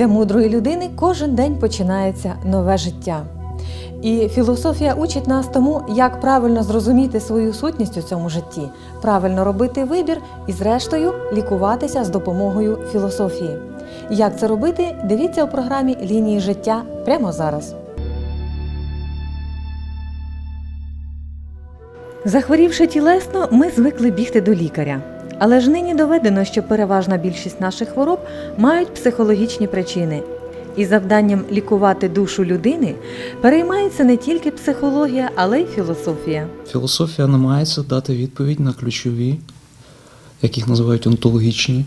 Для мудрої людини кожен день починається нове життя. І філософія учить нас тому, як правильно зрозуміти свою сутність у цьому житті, правильно робити вибір і, зрештою, лікуватися з допомогою філософії. Як це робити, дивіться у програмі Лінії життя прямо зараз. Захворівши тілесно, ми звикли бігти до лікаря. Але ж нині доведено, що переважна більшість наших хвороб мають психологічні причини. І завданням лікувати душу людини переймається не тільки психологія, але й філософія. Філософія намагається дати відповідь на ключові, як їх називають онтологічні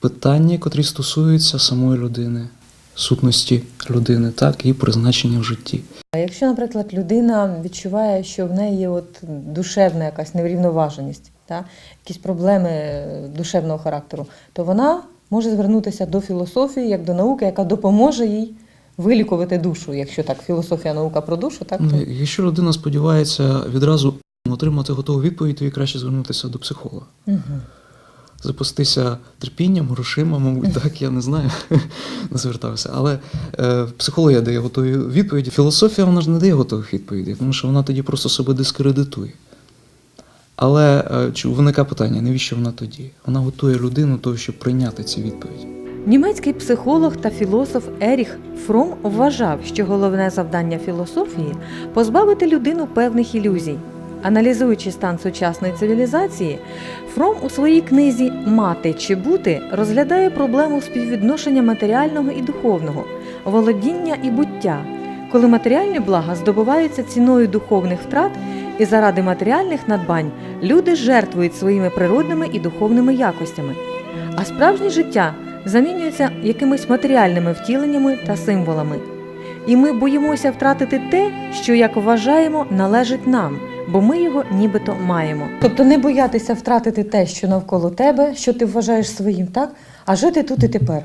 питання, котрі стосуються самої людини, сутності людини, так і призначення в житті. А якщо, наприклад, людина відчуває, що в неї є от душевна якась неврівноваженість, та, якісь проблеми е, душевного характеру, то вона може звернутися до філософії як до науки, яка допоможе їй вилікувати душу, якщо так філософія наука про душу, так Ну, то Якщо людина сподівається відразу отримати готову відповідь, то їй краще звернутися до психолога. Угу. Запастися терпінням, грошима, мабуть, так, я не знаю, не звертався. Але е, психологія дає готові відповіді. Філософія вона ж не дає готових відповідей, тому що вона тоді просто себе дискредитує. Але е, виникає питання, навіщо вона тоді? Вона готує людину того, щоб прийняти ці відповіді. Німецький психолог та філософ Еріх Фром вважав, що головне завдання філософії позбавити людину певних ілюзій. Аналізуючи стан сучасної цивілізації, Фром у своїй книзі Мати чи бути розглядає проблему співвідношення матеріального і духовного, володіння і буття, коли матеріальні блага здобуваються ціною духовних втрат, і заради матеріальних надбань люди жертвують своїми природними і духовними якостями. А справжнє життя замінюється якимись матеріальними втіленнями та символами. І ми боїмося втратити те, що, як вважаємо, належить нам, бо ми його нібито маємо. Тобто не боятися втратити те, що навколо тебе, що ти вважаєш своїм, так? А жити тут і тепер.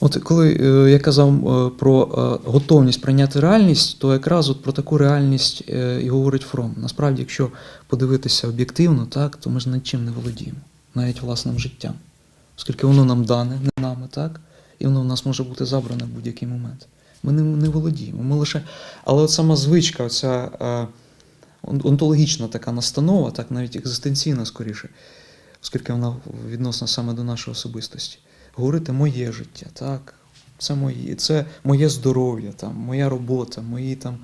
От коли е, я казав е, про е, готовність прийняти реальність, то якраз от про таку реальність і говорить Фром. Насправді, якщо подивитися об'єктивно, так, то ми ж над чим не володіємо, навіть власним життям. Оскільки воно нам дане, не нами, так, і воно в нас може бути забране в будь-який момент. Ми ним не володіємо. Ми лише... Але от сама звичка, оця онтологічна така настанова, так, навіть екзистенційна скоріше, оскільки вона відносна саме до нашої особистості говорити моє життя, так? Це моє, це моє здоров'я, там, моя робота, мої, там,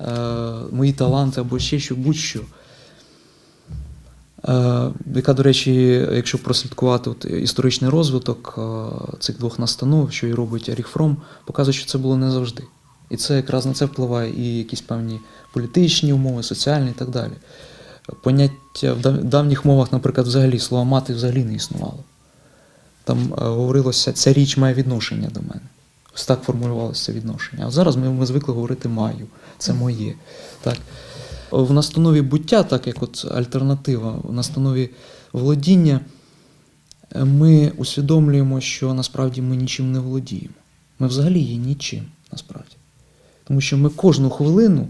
е, мої таланти або ще що, будь-що. Е, яка, до речі, якщо прослідкувати от, історичний розвиток е, цих двох настанов, що і робить Еріх Фром, показує, що це було не завжди. І це якраз на це впливає і якісь певні політичні умови, соціальні і так далі. Поняття в давніх мовах, наприклад, взагалі слова мати взагалі не існувало. Там е, говорилося, ця річ має відношення до мене. Ось так формулювалося це відношення. А зараз ми, ми звикли говорити маю, це моє. Так. В настанові буття, так як от альтернатива, в настанові володіння, е, ми усвідомлюємо, що насправді ми нічим не володіємо. Ми взагалі є нічим, насправді. Тому що ми кожну хвилину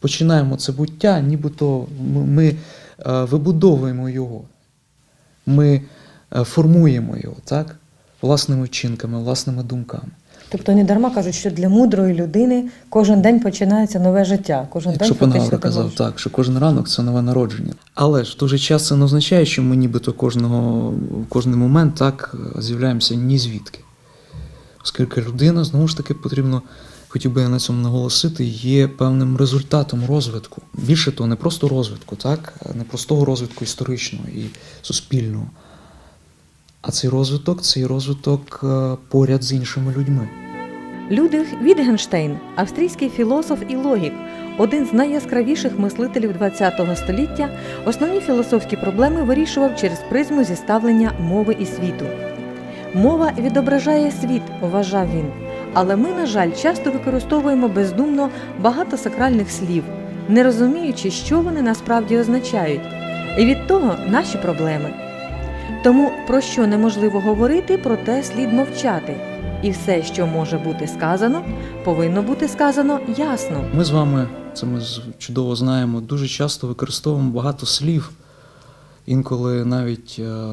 починаємо це буття, нібито ми, е, вибудовуємо його. Ми е, формуємо його, так? Власними вчинками, власними думками. Тобто не дарма кажуть, що для мудрої людини кожен день починається нове життя. Кожен Як день Шопенгауер казав, можеш. так, що кожен ранок це нове народження. Але ж в той же час це не означає, що ми нібито кожного, в кожний момент так з'являємося ні звідки. Оскільки людина, знову ж таки, потрібно, хотів би я на цьому наголосити, є певним результатом розвитку. Більше того, не просто розвитку, так? не простого розвитку історичного і суспільного. А цей розвиток це і розвиток е, поряд з іншими людьми. Людвіг Вітгенштейн, австрійський філософ і логік, один з найяскравіших мислителів ХХ століття, основні філософські проблеми вирішував через призму зіставлення мови і світу. Мова відображає світ, вважав він. Але ми, на жаль, часто використовуємо бездумно багато сакральних слів, не розуміючи, що вони насправді означають. І від того наші проблеми. Тому про що неможливо говорити, про те слід мовчати. І все, що може бути сказано, повинно бути сказано ясно. Ми з вами, це ми чудово знаємо, дуже часто використовуємо багато слів, інколи навіть е,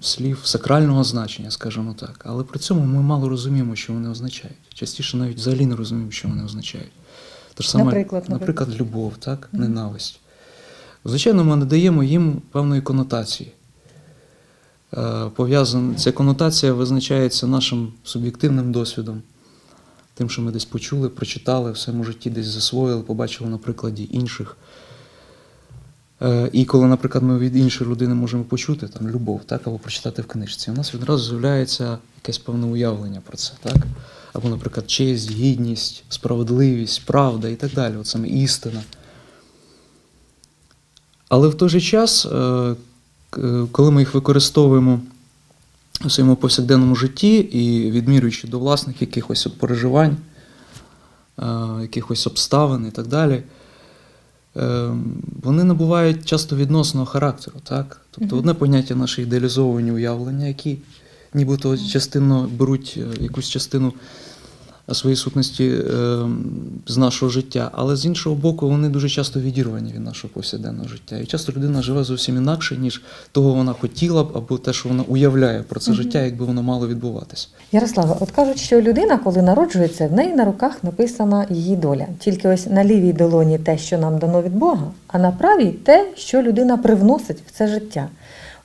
слів сакрального значення, скажімо так. Але при цьому ми мало розуміємо, що вони означають. Частіше навіть взагалі не розуміємо, що вони означають. Те ж саме, Наприклад, наприклад, любов, так? ненависть. Звичайно, ми надаємо їм певної конотації. Е, пов'язан- Ця конотація визначається нашим суб'єктивним досвідом, тим, що ми десь почули, прочитали, в своєму житті десь засвоїли, побачили на прикладі інших. Е, І коли, наприклад, ми від іншої людини можемо почути там, любов, так, або прочитати в книжці, у нас відразу з'являється якесь певне уявлення про це, так? Або, наприклад, честь, гідність, справедливість, правда і так далі, от саме істина. Але в той же час, е, коли ми їх використовуємо у своєму повсякденному житті і відмірюючи до власних якихось от переживань, е, якихось обставин і так далі, е, вони набувають часто відносного характеру. Так? Тобто одне поняття наші ідеалізовані уявлення, які нібито частинно беруть е, якусь частину своєї сутності з нашого життя, але з іншого боку, вони дуже часто відірвані від нашого повсякденного життя. І часто людина живе зовсім інакше, ніж того вона хотіла б, або те, що вона уявляє про це Мгм. життя, якби воно мало відбуватися. Ярослава, от кажуть, що людина, коли народжується, в неї на руках написана її доля. Тільки ось на лівій долоні те, що нам дано від Бога, а на правій те, що людина привносить в це життя.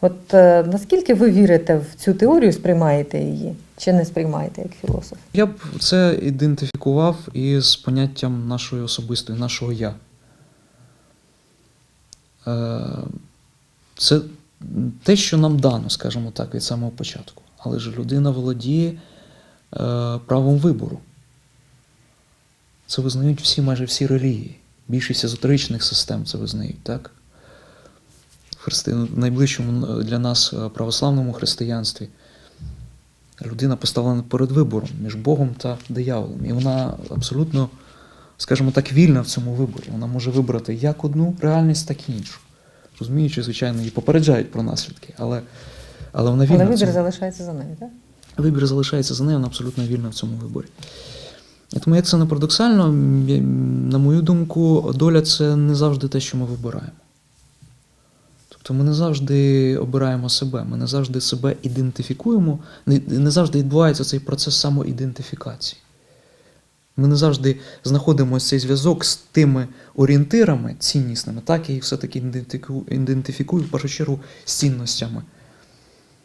От е, наскільки ви вірите в цю теорію, сприймаєте її чи не сприймаєте як філософ? Я б це ідентифікував із поняттям нашої особистої, нашого я. Е, Це те, що нам дано, скажімо так, від самого початку. Але ж людина володіє е, правом вибору. Це визнають всі, майже всі релігії. Більшість езотеричних систем це визнають, так? В христи... найближчому для нас е, православному християнстві людина поставлена перед вибором між Богом та дияволом. І вона абсолютно, скажімо так, вільна в цьому виборі. Вона може вибрати як одну реальність, так і іншу. Розуміючи, звичайно, її попереджають про наслідки, але, але вона вільна. Але вибір цьому. залишається за нею, так? Вибір залишається за нею, вона абсолютно вільна в цьому виборі. І тому, як це не парадоксально, на мою думку, доля це не завжди те, що ми вибираємо. Тобто ми не завжди обираємо себе, ми не завжди себе ідентифікуємо, не, завжди відбувається цей процес самоідентифікації. Ми не завжди знаходимо цей зв'язок з тими орієнтирами ціннісними, так я їх все-таки ідентифікую, в першу чергу з цінностями,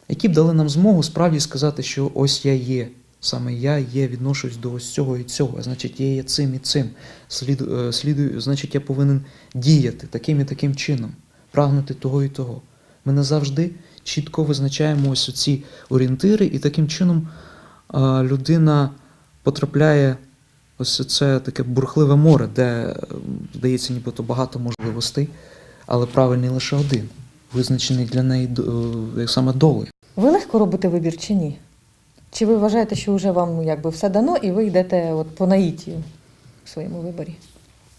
які б дали нам змогу справді сказати, що ось я є. Саме я є, відношусь до ось цього і цього. Значить, я є цим і цим. Сліду, е, слідую, значить, я повинен діяти таким і таким чином, прагнути того і того. Ми не чітко визначаємо ось ці орієнтири, і таким чином людина потрапляє ось це таке бурхливе море, де, здається, нібито багато можливостей, але правильний лише один, визначений для неї е, як саме долею. Ви легко робите вибір чи ні? Чи ви вважаєте, що вже вам якби все дано, і ви йдете от по наїтію в своєму виборі?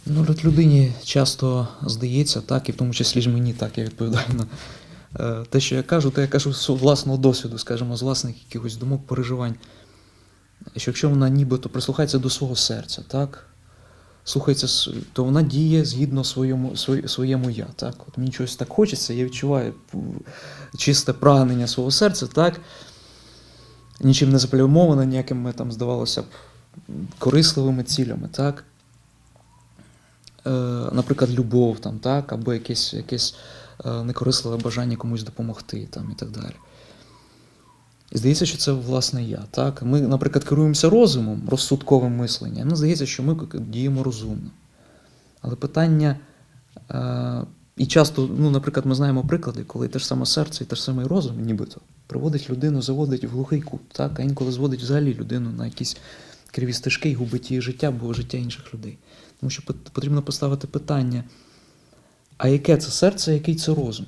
Ну, людині часто здається, так, і в тому числі ж мені так, я відповідаю на е, те, що я кажу, то я кажу з власного досвіду, скажімо, з власних якихось думок, переживань. Що якщо вона нібито прислухається до свого серця, так, слухається, то вона діє згідно своєму, своєму я. Так? От мені чогось так хочеться, я відчуваю чисте прагнення свого серця, так, нічим не заплямоване, ніякими там, здавалося б, корисливими цілями. Так? Е, наприклад, любов там, так, або якесь, якесь е, некорисливе бажання комусь допомогти там, і так далі. І здається, що це власне я. Так? Ми, наприклад, керуємося розумом, розсудковим мисленням. Нам здається, що ми діємо розумно. Але питання. Е, і часто, ну, наприклад, ми знаємо приклади, коли те ж саме серце і те ж самий розум, нібито, приводить людину, заводить в глухий кут, так? а інколи зводить взагалі людину на якісь криві стежки і губить її життя або життя інших людей. Тому що потрібно поставити питання: а яке це серце, який це розум?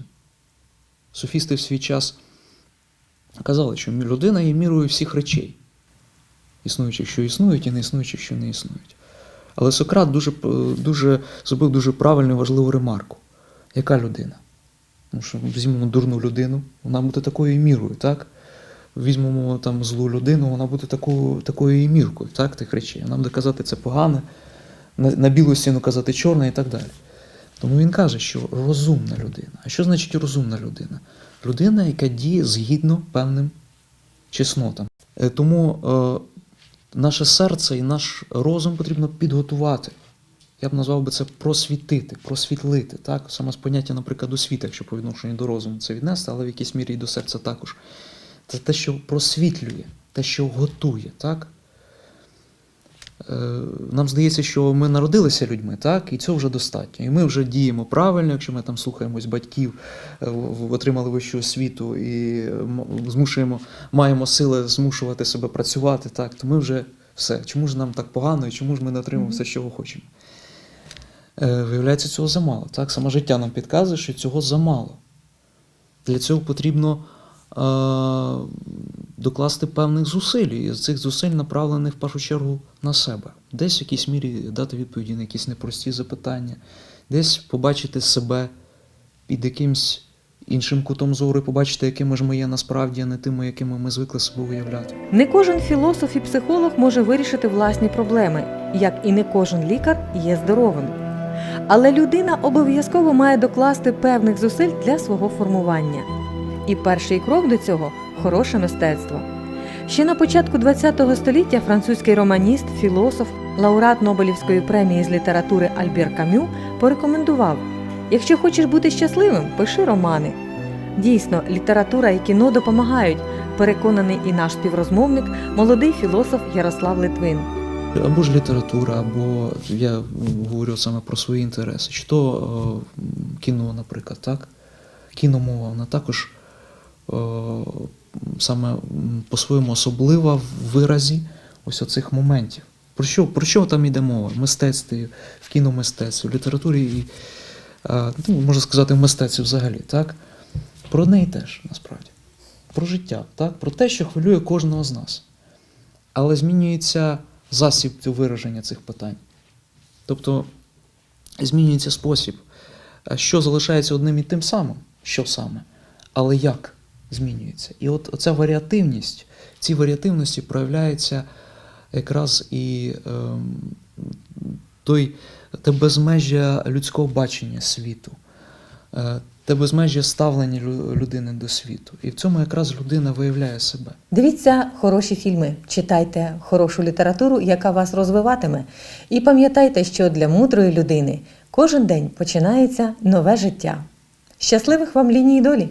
Софісти в свій час казали, що людина є мірою всіх речей, існуючих, що існують, і не існуючих, що не існують. Але Сократ дуже, дуже зробив дуже правильну і важливу ремарку. Яка людина? Тому що візьмемо дурну людину, вона буде такою мірою, так? Візьмемо там злу людину, вона буде такою, такою і міркою, так, тих речей. Вона буде казати це погане, на, на білу стіну казати чорне і так далі. Тому він каже, що розумна людина. А що значить розумна людина? людина, яка діє згідно певним чеснотам. Е, Тому е, наше серце і наш розум потрібно підготувати. Я б назвав би це просвітити, просвітлити. Так? Саме з поняття, наприклад, освіти, якщо по відношенню до розуму це віднести, але в якійсь мірі і до серця також. Це те, що просвітлює, те, що готує. Так? Е, Нам здається, що ми народилися людьми, так, і цього вже достатньо. І ми вже діємо правильно, якщо ми там слухаємось батьків, е, отримали вищу освіту і змушуємо, маємо сили змушувати себе працювати, так, то ми вже все. Чому ж нам так погано і чому ж ми не отримуємо все, що хочемо? Е, Виявляється, цього замало. Так? Саме життя нам підказує, що цього замало. Для цього потрібно докласти певних зусиль, і цих зусиль направлених в першу чергу на себе. Десь в якійсь мірі дати відповіді на якісь непрості запитання, десь побачити себе під якимсь іншим кутом зору, побачити, якими ж ми є насправді, а не тими, якими ми звикли себе уявляти. Не кожен філософ і психолог може вирішити власні проблеми, як і не кожен лікар є здоровим. Але людина обов'язково має докласти певних зусиль для свого формування. І перший крок до цього хороше мистецтво. Ще на початку ХХ століття французький романіст, філософ, лауреат Нобелівської премії з літератури Альбер Камю порекомендував: якщо хочеш бути щасливим, пиши романи. Дійсно, література і кіно допомагають, переконаний і наш співрозмовник, молодий філософ Ярослав Литвин. Або ж література, або я говорю саме про свої інтереси, чи то е, кіно, наприклад, так? Кіномова, вона також саме по-своєму особлива в виразі ось оцих моментів. Про що, про що там йде мова? В мистецтві, в кіномистецтві, в літературі і, е, ну, можна сказати, в мистецтві взагалі, так? Про неї теж, насправді. Про життя, так? про те, що хвилює кожного з нас але змінюється засіб вираження цих питань. Тобто змінюється спосіб, що залишається одним і тим самим, що саме, але як змінюється. І от ця варіативність, в цій варіативності проявляється якраз і ем, той, те безмежжя людського бачення світу, е, те безмежжя ставлення людини до світу. І в цьому якраз людина виявляє себе. Дивіться хороші фільми, читайте хорошу літературу, яка вас розвиватиме. І пам'ятайте, що для мудрої людини кожен день починається нове життя. Щасливих вам ліній долі!